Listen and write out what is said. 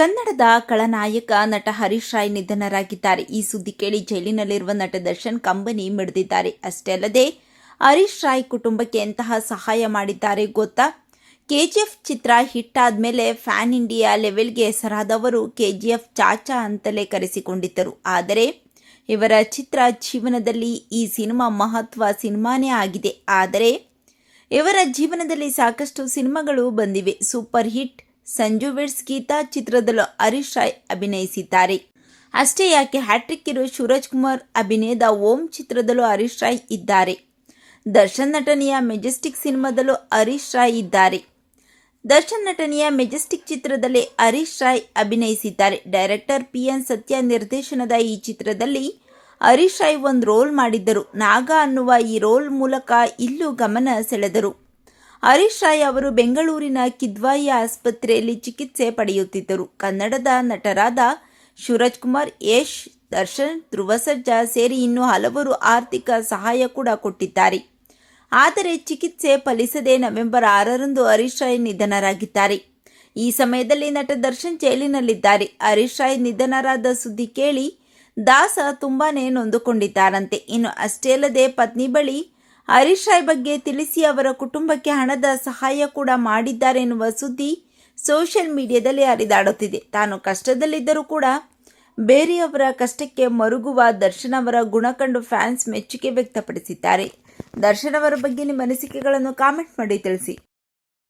ಕನ್ನಡದ ಖಳನಾಯಕ ನಟ ಹರೀಶ್ ರಾಯ್ ನಿಧನರಾಗಿದ್ದಾರೆ. ಈ ಸುದ್ದಿ ಕೇಳಿ ಜೈಲಿನಲ್ಲಿರುವ ನಟ ದರ್ಶನ್ ಕಂಬನಿ ಮಿಡಿದಿದ್ದಾರೆ. ಅಷ್ಟೇ ಅಲ್ಲದೆ, ಹರೀಶ್ ರಾಯ್ ಕುಟುಂಬಕ್ಕೆ ಎಂತಹ ಸಹಾಯ ಮಾಡಿದ್ದಾರೆ ಗೊತ್ತಾ? ಕೆಜಿಎಫ್ ಚಿತ್ರ ಹಿಟ್ ಆದ್ಮೇಲೆ ಫ್ಯಾನ್ ಇಂಡಿಯಾ ಲೆವೆಲ್ಗೆ ಹೆಸರಾದವರು ಕೆಜಿಎಫ್ ಚಾಚಾ ಅಂತಲೇ ಕರೆಸಿಕೊಂಡಿದ್ದರು. ಆದರೆ, ಇವರ ಚಿತ್ರ ಜೀವನದಲ್ಲಿ ಈ ಸಿನಿಮಾ ಮಹತ್ವ ಸಿನಿಮಾನೇ ಆಗಿದೆ. ಆದರೆ, ಇವರ ಜೀವನದಲ್ಲಿ ಸಾಕಷ್ಟು ಸಿನಿಮಾಗಳು ಬಂದಿವೆ. Super hit Sanju weds Geetha ಚಿತ್ರದಲ್ಲೂ Harish Rai ಅಭಿನಯಿಸಿದ್ದಾರೆ. ಅಷ್ಟೇ ಯಾಕೆ ಹ್ಯಾಟ್ರಿಕ್ ಇರೋ ಸೂರಜ್ ಕುಮಾರ್ ಅಭಿನಯದ ಓಂ ಚಿತ್ರದಲ್ಲೂ ಹರೀಶ್ ರಾಯ್ ಇದ್ದಾರೆ. ದರ್ಶನ್ ನಟನೆಯ ಮೆಜೆಸ್ಟಿಕ್ ಸಿನಿಮಾದಲ್ಲೂ ಹರೀಶ್ ರಾಯ್ ಇದ್ದಾರೆ. ದರ್ಶನ್ ನಟನೆಯ ಮೆಜೆಸ್ಟಿಕ್ ಚಿತ್ರದಲ್ಲಿ ಹರೀಶ್ ರಾಯ್ ಅಭಿನಯಿಸಿದ್ದಾರೆ. ಡೈರೆಕ್ಟರ್ ಪಿ ಎನ್ ಸತ್ಯ ನಿರ್ದೇಶನದ ಈ ಚಿತ್ರದಲ್ಲಿ ಹರೀಶ್ ರಾಯ್ ಒಂದು ರೋಲ್ ಮಾಡಿದ್ದರು. ನಾಗ ಅನ್ನುವ ಈ ರೋಲ್ ಮೂಲಕ ಇಲ್ಲೂ ಗಮನ ಸೆಳೆದರು. ಹರೀಶ್ ರಾಯ್ ಅವರು ಬೆಂಗಳೂರಿನ ಕಿದ್ವಾಯಿ ಆಸ್ಪತ್ರೆಯಲ್ಲಿ ಚಿಕಿತ್ಸೆ ಪಡೆಯುತ್ತಿದ್ದರು. ಕನ್ನಡದ ನಟರಾದ ಶಿವರಾಜ್ ಕುಮಾರ್, ಯಶ್, ದರ್ಶನ್ ಧ್ರುವ ಸರ್ಜಾ ಸೇರಿ ಇನ್ನೂ ಹಲವರು ಆರ್ಥಿಕ ಸಹಾಯ ಕೂಡ ಕೊಟ್ಟಿದ್ದಾರೆ. ಆದರೆ ಚಿಕಿತ್ಸೆ ಫಲಿಸದೆ ನವೆಂಬರ್ ಆರರಂದು ಹರೀಶ್ ರಾಯ್ ನಿಧನರಾಗಿದ್ದಾರೆ. ಈ ಸಮಯದಲ್ಲಿ ನಟ ದರ್ಶನ್ ಜೈಲಿನಲ್ಲಿದ್ದಾರೆ. ಹರೀಶ್ ರಾಯ್ ನಿಧನರಾದ ಸುದ್ದಿ ಕೇಳಿ ದಾಸ ತುಂಬಾನೇ ನೊಂದುಕೊಂಡಿದ್ದಾರಂತೆ. ಇನ್ನು ಅಷ್ಟೇ ಅಲ್ಲದೆ ಪತ್ನಿ ಬಳಿ ಹರೀಶ್ ರಾಯ್ ಬಗ್ಗೆ ತಿಳಿಸಿ ಅವರ ಕುಟುಂಬಕ್ಕೆ ಹಣದ ಸಹಾಯ ಕೂಡ ಮಾಡಿದ್ದಾರೆ ಎನ್ನುವ ಸುದ್ದಿ ಸೋಷಿಯಲ್ ಮೀಡಿಯಾದಲ್ಲಿ ಹರಿದಾಡುತ್ತಿದೆ. ತಾನು ಕಷ್ಟದಲ್ಲಿದ್ದರೂ ಕೂಡ ಬೇರೆಯವರ ಕಷ್ಟಕ್ಕೆ ಮರುಗುವ ದರ್ಶನ್ ಅವರ ಗುಣ ಕಂಡು ಫ್ಯಾನ್ಸ್ ಮೆಚ್ಚುಗೆ ವ್ಯಕ್ತಪಡಿಸಿದ್ದಾರೆ. ದರ್ಶನ್ ಅವರ ಬಗ್ಗೆ ನಿಮ್ಮ ಅನಿಸಿಕೆಗಳನ್ನು ಕಾಮೆಂಟ್ ಮಾಡಿ ತಿಳಿಸಿ.